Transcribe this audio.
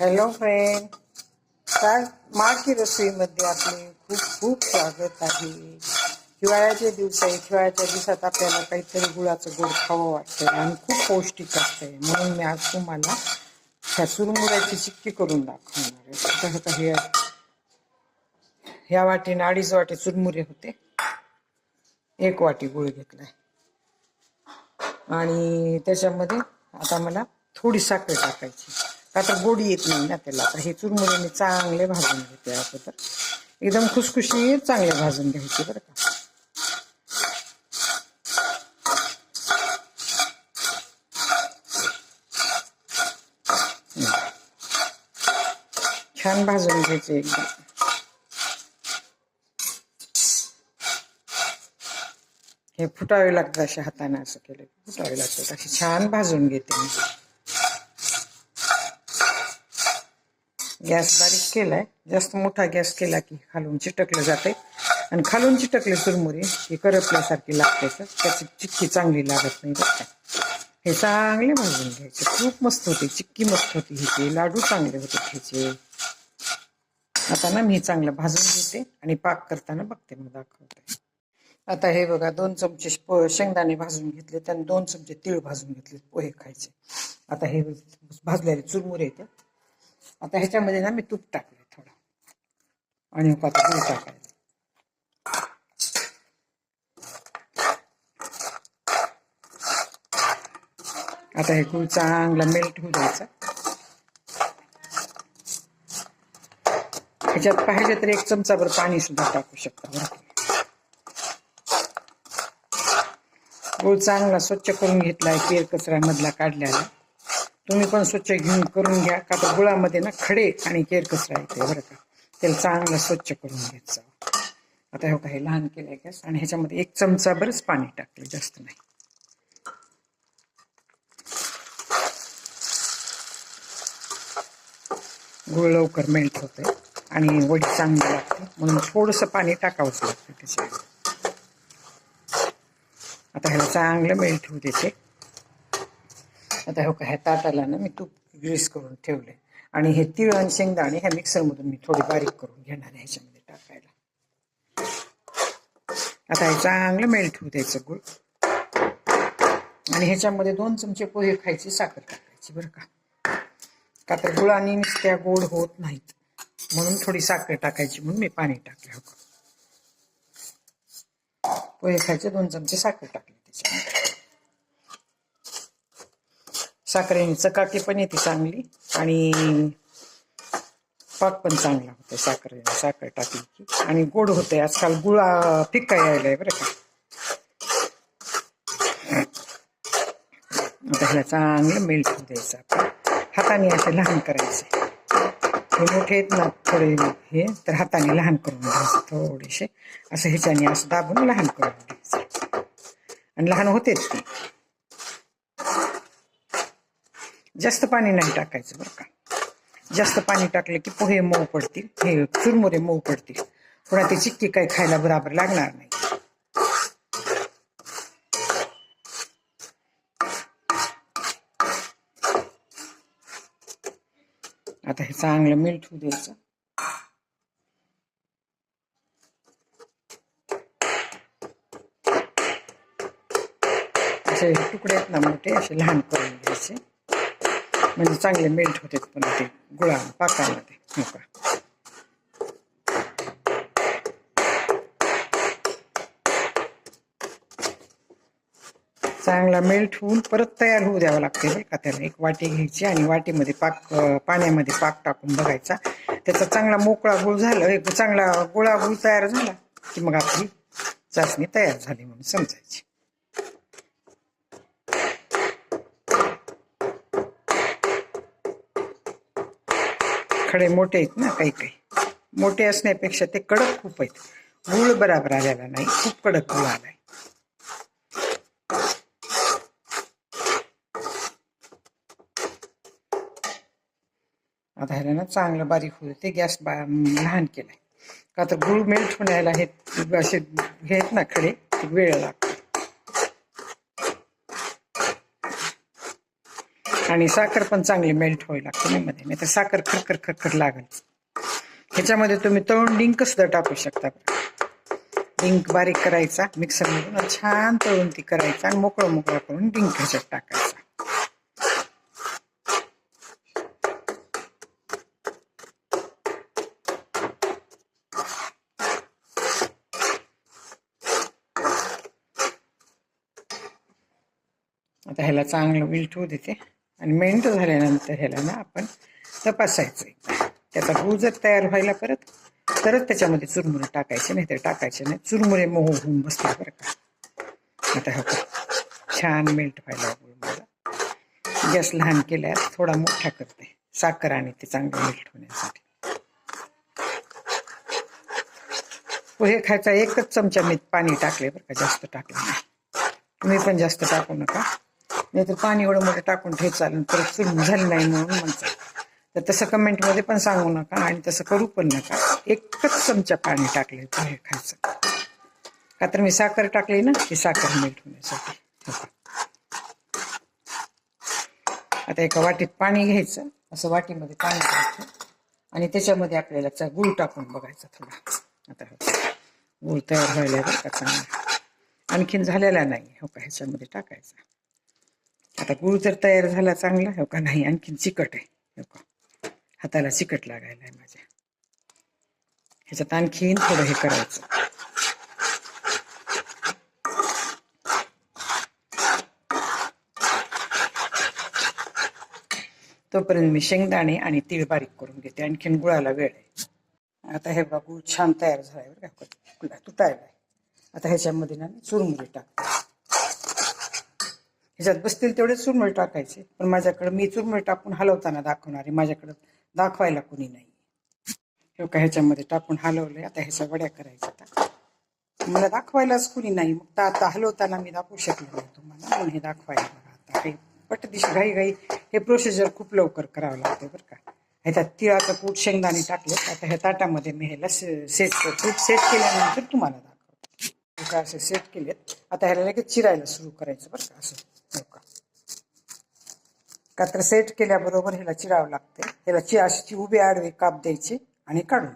Hello friend काय माकी रसोईमध्ये आपले खूप खूप स्वागत आहे. हिवाळ्याचे दिवस आहे हिवाळ्याच्या दिवसात आपल्याला काहीतरी गुळाचं गोड खावं वाटतं आणि खूप पौष्टिक असतंय. म्हणून मी आज तुम्हाला ह्या चुरमुऱ्याची चिक्की करून दाखवणार आहे. हे ह्या वाटीने अडीच वाटे चुरमुरे होते. एक वाटी गुळ घेतलाय. आणि त्याच्यामध्ये आता मला थोडी साखर टाकायची. का तर गोडी येत नाही ना त्याला. तर हे चुरमुरे मी चांगले भाजून घेते अगोदर एकदम खुशखुशी चांगले भाजून घ्यायचे बरं का. छान भाजून घ्यायचे एकदम. हे फुटावे लागतात अशा हाताने असं केलं की फुटावे लागतात. असे छान भाजून घेते मी. गॅस बारीक केलाय. जास्त मोठा गॅस केला की खालून चिटकलं जाते आणि खालून चिटकले चुरमुरे की करपल्यासारखी लागते तर त्याची चिक्की चांगली लागत नाही का. हे चांगले भाजून घ्यायचे. खूप मस्त होते. चिक्की मस्त होती ह्याचे लाडू चांगले होते ह्याचे आता ना मी चांगलं भाजून घेते आणि पाक करताना बघते मग दाखवते. आता हे बघा दोन चमचे शेंगदाणे भाजून घेतले त्याने दोन चमचे तीळ भाजून घेतले पोहे खायचे. आता हे भाजलेले चुरमुरे येते आता ह्याच्यामध्ये ना मी तूप टाकले थोडं. आणि मग आता टाकायचं. आता हे गुळ चांगला मेल्ट होऊ द्यायचा. ह्याच्यात पाहिजे तर एक चमचाभर पाणी सुद्धा टाकू शकता बरं गुळ चांगला स्वच्छ करून घेतलाय केर कचऱ्यामधला मधला तुम्ही पण स्वच्छ घेऊन करून घ्या. का तर गुळामध्ये ना खडे आणि केर कचरा येते बरं का. त्याला चांगलं स्वच्छ करून घ्यायचं. आता हे काही लहान केलंय गॅस आणि ह्याच्यामध्ये एक चमचा बरंच पाणी टाकले जास्त नाही. गुळ लवकर मेल्ट होते आणि वडी चांगली लागते. म्हणून थोडंसं पाणी टाकावंच लागतं त्याच्यात आता ह्याला चांगलं मेल्ट होऊ देते. आता हो का ह्या ताटाला ना मी तूप ग्रीस करून ठेवले. आणि हे तीळ आणि शेंगदाणे ह्या मिक्सरमधून मी थोडी बारीक करून घेणार आहे ह्याच्यामध्ये टाकायला. आता हे चांगलं मेल्ट होऊ द्यायचं गुळ. आणि ह्याच्यामध्ये दोन चमचे पोहे खायची साखर टाकायची बरं का. का तर गुळाने नुसत्या गोड होत नाहीत. म्हणून थोडी साखर टाकायची म्हणून मी पाणी टाकले. हो का पोहे खायचे दोन चमचे साखर टाकले त्याच्यामध्ये. साखरेने चकाकी पण येते चांगली आणि पाक पण चांगला होतो साखर साखर टाकली की आणि गोड होते आजकाल गुळ अं, फिक्का यायलाय बरं का? आता ह्याला चांगलं मेल्ट होऊ द्यायचं आपण. हाताने असे लहान करायचे. हे मोठे आहेत ना थोडे हे तर हाताने लहान करून घ्यायचे थोडेसे. असं ह्याच्याने असं दाबून लहान करून घ्यायचं. आणि लहान होतेच ते. जास्त पाणी नाही टाकायचं बरं का. जास्त पाणी टाकलं की पोहे मऊ पडतील हे चुरमुरे मऊ पडतील. पुन्हा ती चिक्की काही खायला बराबर लागणार नाही. आता हे चांगलं मीठ होऊ द्यायचं. असे तुकडे आहेत ना मोठे असे लहान करून घ्यायचे. म्हणजे चांगले मेल्ट होते पण ते गुळा पाकामध्ये. ते हो का? चांगला मेल्ट होऊन परत तयार होऊ द्यावं लागते बरं का त्याला. एक वाटी घ्यायची आणि वाटीमध्ये पाक पाण्यामध्ये पाक टाकून बघायचा. त्याचा चांगला मोकळा गुळ झाला एक चांगला गोळा गुळ तयार झाला की मग आपली चाचणी तयार झाली म्हणून समजायची. खडे मोठे आहेत ना काही काही. मोठे असण्यापेक्षा ते कडक खूप आहेत. गुळ बराबर आलेला नाही. खूप कडक गुळ आलाय. आता ह्याला ना चांगलं बारीक होऊ ते गॅस बा लहान केलाय. का तर गुळ मेल्ट होण्याला हे असे हे आहेत ना खडे वेळ लागतो. आणि साखर पण चांगली मेल्ट व्हायला लागते नाही मध्ये नाही तर साखर खरखर खरखर लागेल. ह्याच्यामध्ये तुम्ही तळून डिंक सुद्धा टाकू शकता. डिंक बारीक करायचा मिक्सरमधून छान तळून ती करायचा आणि मोकळं मोकळं करून डिंक ह्याच्यात टाकायचा. आता ह्याला चांगलं विलठवू देते. आणि मेंट झाल्यानंतर ह्याला ना आपण तपासायचं आहे त्याचा गूळ जर तयार व्हायला परत तरच त्याच्यामध्ये चुरमुरे टाकायचे नाही तर टाकायचे नाही. चुरमुरे मोह होऊन बसले बरं का. आता हो छान मेल्ट व्हायला मला. गॅस लहान केल्यास थोडा मोठा करते. साखर आणि ते चांगलं मेल्ट होण्यासाठी. हो, पोहे खायचा एकच चमचा मीठ पाणी टाकले बरं का जास्त टाकले नाही. तुम्ही पण जास्त टाकू नका. नाहीतर पाणी एवढं मोठं टाकून ठेव चालेल परत चुरून झाली नाही म्हणून म्हणतात. तर तसं कमेंटमध्ये पण सांगू नका आणि तसं करू पण नका. एकच चमचा पाणी टाकले पोहे खायचं. का तर मी साखर टाकली ना ती साखर मीठ होण्यासाठी. आता एका वाटीत पाणी घ्यायचं असं वाटीमध्ये पाणी घ्यायचं आणि त्याच्यामध्ये आपल्याला चा गूळ टाकून बघायचा थोडा. आता गूळ तयार व्हायला बरं का चांगला. आणखीन झालेला नाही हो का? ह्याच्यामध्ये टाकायचा. आता गूळ जर तयार झाला चांगला हो का नाही? आणखीन चिकट आहे हो का? हाताला चिकट लागायला आहे माझ्या. ह्याच्यात आणखीन थोडं हे करायचं. तोपर्यंत मी शेंगदाणे आणि तीळ बारीक करून घेते. आणखीन गुळाला वेळ आहे. आता हे बघा गुळ छान तयार झालाय बरं का. आहे आता ह्याच्यामध्ये ना चुरमुरी टाकते. ह्याच्यात बसतील तेवढे चुरमळ टाकायचे. पण माझ्याकडे मी चुरमळ टाकून हलवताना दाखवणार. आहे माझ्याकडे दाखवायला कोणी नाही हे का ह्याच्यामध्ये टाकून हलवले आता ह्याच्या वड्या करायच्या आता मला दाखवायलाच कुणी नाही. मग आता हलवताना मी दाखवू शकले नाही तुम्हाला. म्हणून हे दाखवायला आता. हे पटदिशी घाई घाई हे प्रोसिजर खूप लवकर करावं लागते बरं का. ह्याच्यात तिळाचं कूट शेंगदाणे टाकले आता ह्या ताटामध्ये मी ह्याला सेट करतो. सेट केल्यानंतर तुम्हाला दाखवतो. का असे सेट केलेत. आता ह्याला लगेच चिरायला सुरू करायचं बरं का. असं. हो का तर सेट केल्याबरोबर ह्याला चिरावं लागते. ह्याला चि अशी उभी आडवी काप द्यायची आणि काढून